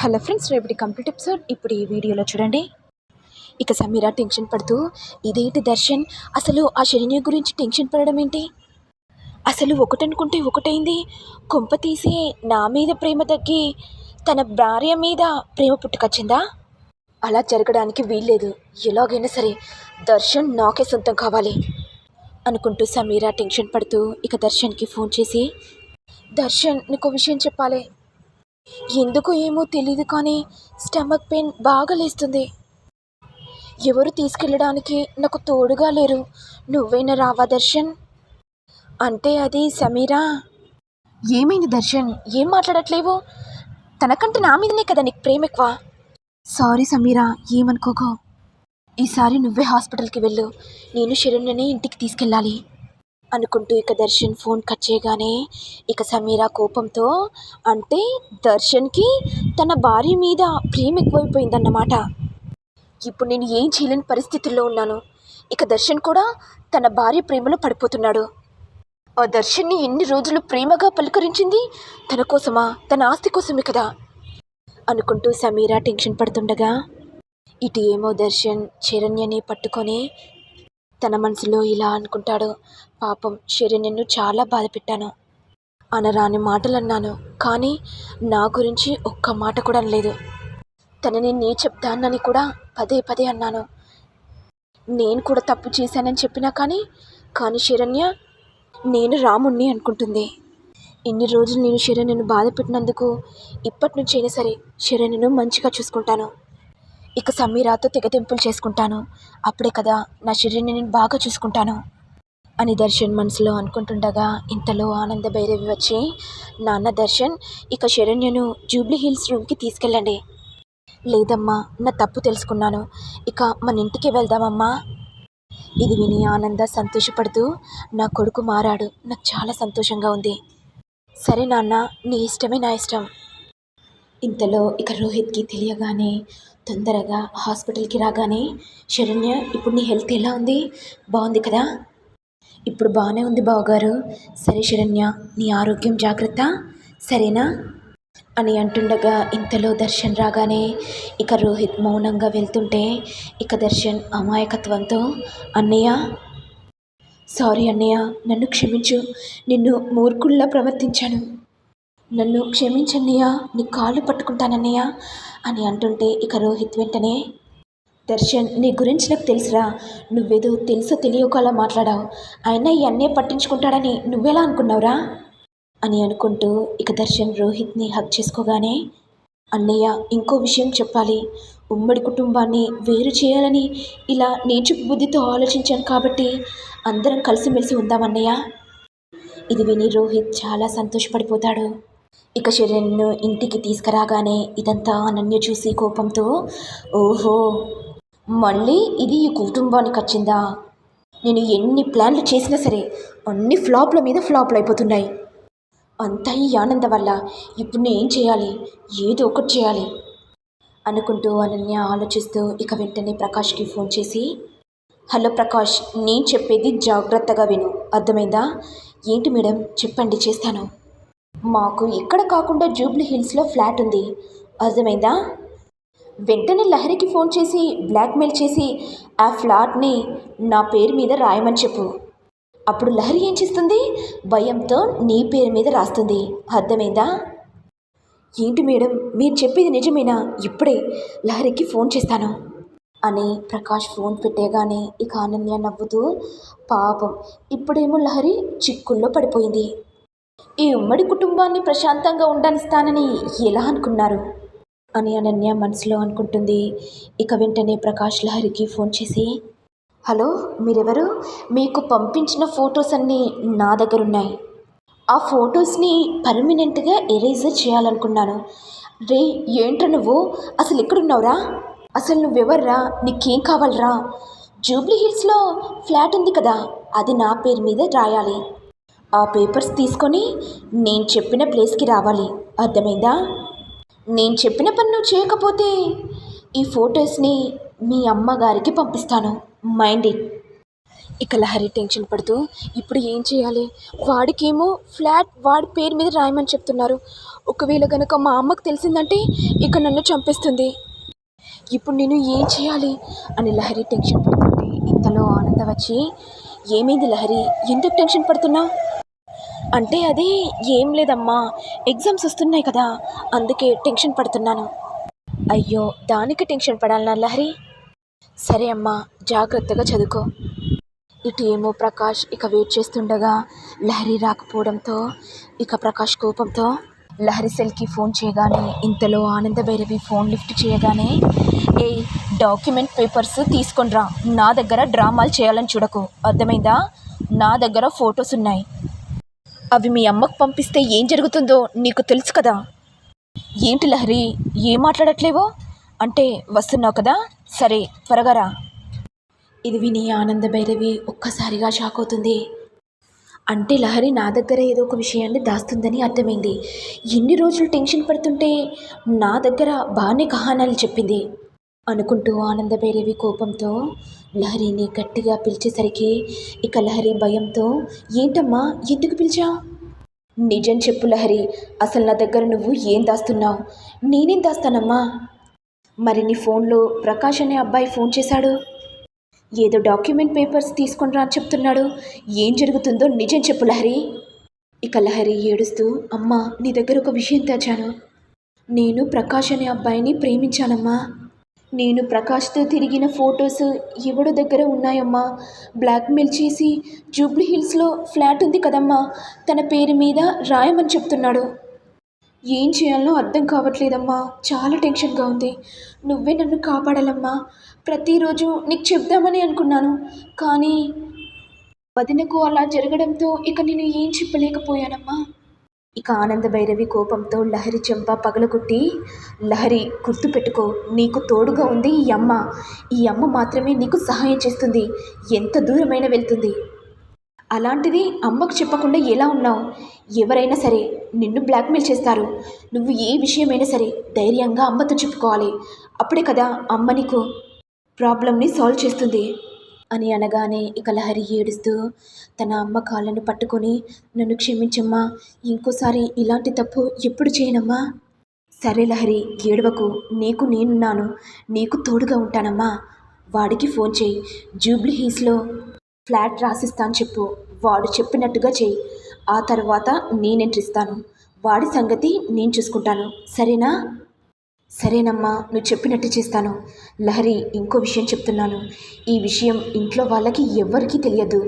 Hello friends రేపటి complete episode. ఇప్పుడు ఈ వీడియోలో చూడండి. ఇక సమీర టెన్షన్ పడుతూ ఇదేంటి దర్శన్? అసలు ఆ శరణ్య గురించి టెన్షన్ పడడం ఏంటి? అసలు ఒకటనుకుంటే ఒకటైంది. కొంప తీసి నా మీద ప్రేమ తగ్గి తన భార్య మీద ప్రేమ పుట్టుకొచ్చిందా? అలా జరగడానికి వీల్లేదు. ఎలాగైనా సరే దర్శన్ నాకే సొంతం కావాలి అనుకుంటూ సమీర టెన్షన్ పడుతూ ఇక దర్శన్కి ఫోన్ చేసి దర్శన్ నీకు విషయం చెప్పాలి. ఎందుకు ఏమో తెలియదు కానీ స్టమక్ పెయిన్ బాగా లేస్తుంది. ఎవరు తీసుకెళ్ళడానికి నాకు తోడుగా లేరు. నువ్వైనా రావా దర్శన్? అంటే అది సమీరా? ఏమైంది దర్శన్? ఏం మాట్లాడట్లేవు? తనకంటే నా మీదనే కదా నీకు ప్రేమ ఎక్కువ? సారీ సమీరా ఏమనుకోకో. ఈసారి నువ్వే హాస్పిటల్కి వెళ్ళు. నేను శరణ్యనే ఇంటికి తీసుకెళ్ళాలి. అనుకుంటూ ఇక దర్శన్ ఫోన్ కట్ చేయగానే ఇక సమీర కోపంతో అంటే దర్శన్కి తన భార్య మీద ప్రేమ ఎక్కువైపోయిందన్నమాట. ఇప్పుడు నేను ఏం చేయలేని పరిస్థితుల్లో ఉన్నాను. ఇక దర్శన్ కూడా తన భార్య ప్రేమలో పడిపోతున్నాడు. ఆ దర్శన్ని ఎన్ని రోజులు ప్రేమగా పలకరించింది? తన కోసమా? తన ఆస్తి కోసమే కదా? అనుకుంటూ సమీర టెన్షన్ పడుతుండగా ఇటు ఏమో దర్శన్ చరణ్యని పట్టుకొని తన మనసులో ఇలా అనుకుంటాడు. పాపం శరణ్యను చాలా బాధ పెట్టాను అనరాని మాటలు అన్నాను కానీ నా గురించి ఒక్క మాట కూడా అనలేదు. తనని నీ చెప్తానని కూడా పదే పదే అన్నాను. నేను కూడా తప్పు చేశానని చెప్పినా కానీ కానీ శరణ్య నేను రాముణ్ణి అనుకుంటుంది. ఇన్ని రోజులు నేను శరణ్యను బాధ పెట్టినందుకు ఇప్పటి నుంచి అయినా సరే శరణ్యను మంచిగా చూసుకుంటాను. ఇక సమీరాతో తెగతింపులు చేసుకుంటాను. అప్పుడే కదా నా శరీరాన్ని నేను బాగా చూసుకుంటాను. అని దర్శన్ మనసులో అనుకుంటుండగా ఇంతలో ఆనంద భైరవి వచ్చి నాన్న దర్శన్ ఇక శరణ్యను జూబ్లీ హిల్స్ రూమ్కి తీసుకెళ్ళండి. లేదమ్మా నా తప్పు తెలుసుకున్నాను. ఇక మన ఇంటికి వెళ్దామమ్మా. ఇది విని ఆనంద సంతోషపడుతూ నా కొడుకు మారాడు. నాకు చాలా సంతోషంగా ఉంది. సరే నాన్న నీ ఇష్టమే నా ఇష్టం. ఇంతలో ఇక రోహిత్కి తెలియగానే తొందరగా హాస్పిటల్కి రాగానే శరణ్య ఇప్పుడు నీ హెల్త్ ఎలా ఉంది? బాగుంది కదా? ఇప్పుడు బాగానే ఉంది బావగారు. సరే శరణ్య నీ ఆరోగ్యం జాగ్రత్త. సరేనా? అని అంటుండగా ఇంతలో దర్శన్ రాగానే ఇక రోహిత్ మౌనంగా వెళ్తుంటే ఇక దర్శన్ అమాయకత్వంతో అన్నయ్య! సారీ అన్నయ్య నన్ను క్షమించు. నిన్ను మూర్ఖుల్లా ప్రవర్తించాను. నన్ను క్షమించన్నయ్య నీ కాళ్ళు పట్టుకుంటానన్నయ్య అని అంటుంటే ఇక రోహిత్ వెంటనే దర్శన్ నీ గురించి నాకు తెలుసురా నువ్వేదో తెలుసో తెలియక అలా మాట్లాడావు. అయినా ఈ అన్నయ్య పట్టించుకుంటాడని నువ్వెలా అనుకున్నావురా? అని అనుకుంటూ ఇక దర్శన్ రోహిత్ని హక్ చేసుకోగానే అన్నయ్య ఇంకో విషయం చెప్పాలి. ఉమ్మడి కుటుంబాన్ని వేరు చేయాలని ఇలా నేర్చుకు బుద్ధితో ఆలోచించాను కాబట్టి అందరం కలిసిమెలిసి ఉందామన్నయ్య ఇది విని రోహిత్ చాలా సంతోషపడిపోతాడు. ఇక శరణ్ను ఇంటికి తీసుకురాగానే ఇదంతా అనన్య చూసి కోపంతో ఓహో మళ్ళీ ఇది ఈ కుటుంబానికి వచ్చిందా? నేను ఎన్ని ప్లాన్లు చేసినా సరే అన్ని ఫ్లాప్ల మీద ఫ్లాప్లు అయిపోతున్నాయి. అంతా ఈ ఆనంద వల్ల ఇప్పుడు నేను ఏం చేయాలి? ఏదో ఒకటి చేయాలి. అనుకుంటూ అనన్య ఆలోచిస్తూ ఇక వెంటనే ప్రకాష్కి ఫోన్ చేసి హలో ప్రకాష్ నేను చెప్పేది జాగ్రత్తగా విను. అర్థమైందా? ఏంటి మేడం? చెప్పండి చేస్తాను. మాకు ఇక్కడ కాకుండా జూబ్లీ హిల్స్లో ఫ్లాట్ ఉంది. అర్థమైందా? వెంటనే లహరికి ఫోన్ చేసి బ్లాక్మెయిల్ చేసి ఆ ఫ్లాట్ని నా పేరు మీద రాయమని చెప్పు. అప్పుడు లహరి ఏం చేస్తుంది? భయంతో నీ పేరు మీద రాస్తుంది. అర్థమైందా? ఏంటి మేడం మీరు చెప్పేది నిజమేనా? ఇప్పుడే లహరికి ఫోన్ చేస్తాను. అని ప్రకాష్ ఫోన్ పెట్టేగానే ఇక అనన్య నవ్వుతూ పాపం ఇప్పుడేమో లహరి చిక్కుల్లో పడిపోయింది. ఈ ఉమ్మడి కుటుంబాన్ని ప్రశాంతంగా ఉండనిస్తానని ఎలా అనుకున్నారు? అని అనన్య మనసులో అనుకుంటుంది. ఇక వెంటనే ప్రకాష్ లహరికి ఫోన్ చేసి హలో మీరెవరు? మీకు పంపించిన ఫొటోస్ అన్నీ నా దగ్గర ఉన్నాయి ఆ ఫొటోస్ని పర్మనెంట్గా ఎరేజర్ చేయాలనుకున్నాను. రే ఏంట్రా నువ్వు? అసలు ఎక్కడున్నావురా? అసలు నువ్వెవర్రా? నీకేం కావాలరా? జూబ్లీ హిల్స్లో ఫ్లాట్ ఉంది కదా అది నా పేరు మీద రాయాలి. ఆ పేపర్స్ తీసుకొని నేను చెప్పిన ప్లేస్కి రావాలి. అర్థమైందా? నేను చెప్పిన పని నువ్వు చేయకపోతే ఈ ఫొటోస్ని మీ అమ్మగారికి పంపిస్తాను. Mind it. ఇక లహరి టెన్షన్ పడుతూ ఇప్పుడు ఏం చేయాలి? వాడికేమో ఫ్లాట్ వాడి పేరు మీద రాయమని చెప్తున్నారు. ఒకవేళ కనుక మా అమ్మకు తెలిసిందంటే ఇక నన్ను చంపేస్తుంది. ఇప్పుడు నేను ఏం చేయాలి? అని లహరి టెన్షన్ పడుతుంటే ఇంతలో ఆనంద వచ్చి ఏమైంది లహరి? ఎందుకు టెన్షన్ పడుతున్నావు అంటే అది ఏం లేదమ్మా. ఎగ్జామ్స్ వస్తున్నాయి కదా. అందుకే టెన్షన్ పడుతున్నాను. అయ్యో దానికి టెన్షన్ పడాలనా లహరి? సరే అమ్మా జాగ్రత్తగా చదువుకో. ఇటు ఏమో ప్రకాష్ ఇక వెయిట్ చేస్తుండగా లహరి రాకపోవడంతో ఇక ప్రకాష్ కోపంతో లహరి సెల్కి ఫోన్ చేయగానే ఇంతలో ఆనంద భైరవి ఫోన్ లిఫ్ట్ చేయగానే ఏ డాక్యుమెంట్ పేపర్స్ తీసుకొనిరా. నా దగ్గర డ్రామాలు చేయాలని చూడకు. అర్థమైందా? నా దగ్గర ఫొటోస్ ఉన్నాయి. అవి మీ అమ్మకు పంపిస్తే ఏం జరుగుతుందో నీకు తెలుసు కదా. ఏంటి లహరి ఏం మాట్లాడట్లేవో? అంటే వస్తున్నావు కదా? సరే త్వరగా రా. ఇది విని ఆనంద భైరవి ఒక్కసారిగా షాక్ అవుతుంది. అంటే లహరి నా దగ్గర ఏదో ఒక విషయాన్ని దాస్తుందని అర్థమైంది. ఎన్ని రోజులు టెన్షన్ పడుతుంటే నా దగ్గర బాగానే కహానాలు చెప్పింది. అనుకుంటూ ఆనంద భైరవి కోపంతో లహరిని గట్టిగా పిలిచేసరికి ఇక లహరి భయంతో ఏంటమ్మా ఎందుకు పిలిచా? నిజం చెప్పు లహరి అసలు నా దగ్గర నువ్వు ఏం దాస్తున్నావు? నేనేం దాస్తానమ్మా? మరి నీ ఫోన్లో ప్రకాష్ అనే అబ్బాయి ఫోన్ చేశాడు? ఏదో డాక్యుమెంట్ పేపర్స్ తీసుకొని రా అని చెప్తున్నాడు. ఏం జరుగుతుందో నిజం చెప్పు లహరి. ఇక లహరి ఏడుస్తూ అమ్మా నీ దగ్గర ఒక విషయం తెచ్చాను నేను ప్రకాష్ అనే అబ్బాయిని ప్రేమించానమ్మా. నేను ప్రకాష్తో తిరిగిన ఫొటోస్ ఎవడో దగ్గర ఉన్నాయమ్మా? బ్లాక్మెయిల్ చేసి జూబ్లీ హిల్స్లో ఫ్లాట్ ఉంది కదమ్మా? తన పేరు మీద రాయమని చెప్తున్నాడు. ఏం చేయాలో అర్థం కావట్లేదమ్మా. చాలా టెన్షన్గా ఉంది. నువ్వే నన్ను కాపాడాలమ్మా. ప్రతిరోజు నీకు చెప్దామని అనుకున్నాను. కానీ వదినకు అలా జరగడంతో ఇక నేను ఏం చెప్పలేకపోయానమ్మా. ఇక ఆనంద భైరవి కోపంతో లహరి చెంప పగలగొట్టి లహరి గుర్తుపెట్టుకో నీకు తోడుగా ఉంది ఈ అమ్మ. ఈ అమ్మ మాత్రమే నీకు సహాయం చేస్తుంది. ఎంత దూరమైన వెళ్తుంది. అలాంటిది అమ్మకు చెప్పకుండా ఎలా ఉన్నావు? ఎవరైనా సరే నిన్ను బ్లాక్మెయిల్ చేస్తారు. నువ్వు ఏ విషయమైనా సరే ధైర్యంగా అమ్మతో చెప్పుకోవాలి. అప్పుడే కదా అమ్మ నీకు ప్రాబ్లమ్ని సాల్వ్ చేస్తుంది. అని అనగానే ఇక లహరి ఏడుస్తూ తన అమ్మ కాళ్ళను పట్టుకొని నన్ను క్షమించమ్మా ఇంకోసారి ఇలాంటి తప్పు ఎప్పుడు చేయనమ్మా? సరే లహరి ఏడవకు నీకు నేనున్నాను నీకు తోడుగా ఉంటానమ్మా. వాడికి ఫోన్ చేయి జూబ్లీ హిల్స్లో ఫ్లాట్ రాసిస్తాను చెప్పు వాడు చెప్పినట్టుగా చెయ్యి ఆ తర్వాత నేను వాడి సంగతి నేను చూసుకుంటాను సరేనా? సరేనమ్మా నువ్వు చెప్పినట్టు చేస్తాను. లహరి ఇంకో విషయం చెప్తున్నాను. ఈ విషయం ఇంట్లో వాళ్ళకి ఎవ్వరికీ తెలియదు.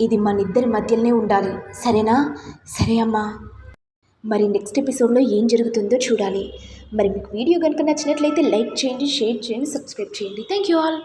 ఇది మనిద్దరి మధ్యలోనే ఉండాలి. సరేనా? సరే అమ్మా. మరి నెక్స్ట్ ఎపిసోడ్లో ఏం జరుగుతుందో చూడాలి. మరి మీకు వీడియో కనుక నచ్చినట్లయితే లైక్ చేయండి షేర్ చేయండి సబ్స్క్రైబ్ చేయండి. Thank you all.